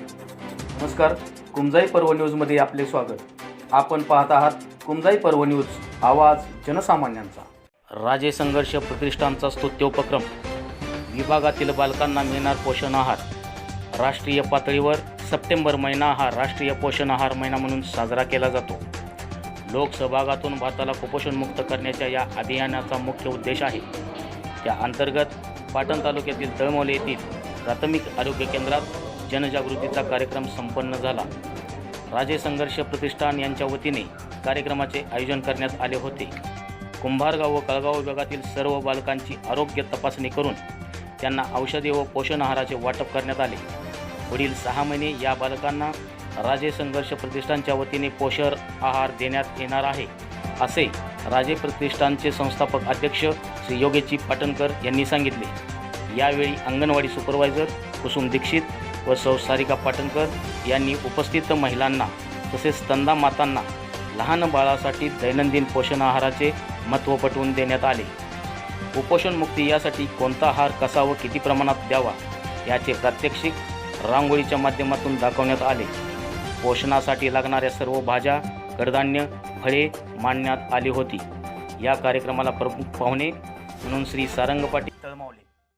नमस्कार कुमजाई पर्व न्यूजमध्ये आपले स्वागत. आपण पाहत आहात कुमजाई पर्व न्यूज आवाज जनसामान्यांचा. राजे संघर्ष प्रतिष्ठानचा स्तुत्योपक्रम विभागातील बालकांना मिळणार पोषण आहार. राष्ट्रीय पातळीवर सप्टेंबर महिना हा राष्ट्रीय पोषण आहार महिना म्हणून साजरा केला जातो. लोकसहभागातून भारताला कुपोषणमुक्त करण्याच्या या अभियानाचा मुख्य उद्देश आहे. त्या अंतर्गत पाटण तालुक्यातील तळमोले येथील प्राथमिक आरोग्य केंद्रात जनजागृतीचा कार्यक्रम संपन्न झाला. राजे संघर्ष प्रतिष्ठान यांच्या वतीने कार्यक्रमाचे आयोजन करण्यात आले होते. कुंभारगाव व कळगाव विभागातील सर्व बालकांची आरोग्य तपासणी करून त्यांना औषधे व पोषण आहाराचे वाटप करण्यात आले. पुढील सहा महिने या बालकांना राजे संघर्ष प्रतिष्ठानच्या वतीने पोषण आहार देण्यात येणार आहे असे राजे प्रतिष्ठानचे संस्थापक अध्यक्ष श्री योगेची पाटणकर यांनी सांगितले. यावेळी अंगणवाडी सुपरवायझर कुसुम दीक्षित व संसारिका पाटणकर यांनी उपस्थित महिलांना तसेच स्तंदा मातांना लहान बाळासाठी दैनंदिन पोषण आहाराचे महत्त्व पटवून देण्यात आले. कुपोषणमुक्ती यासाठी कोणता आहार कसा व किती प्रमाणात द्यावा याचे प्रात्यक्षिक रांगोळीच्या माध्यमातून दाखवण्यात आले. पोषणासाठी लागणाऱ्या सर्व भाज्या कडधान्य फळे मांडण्यात आली होती. या कार्यक्रमाला प्रमुख पाहुणे म्हणून श्री सारंग पाटील.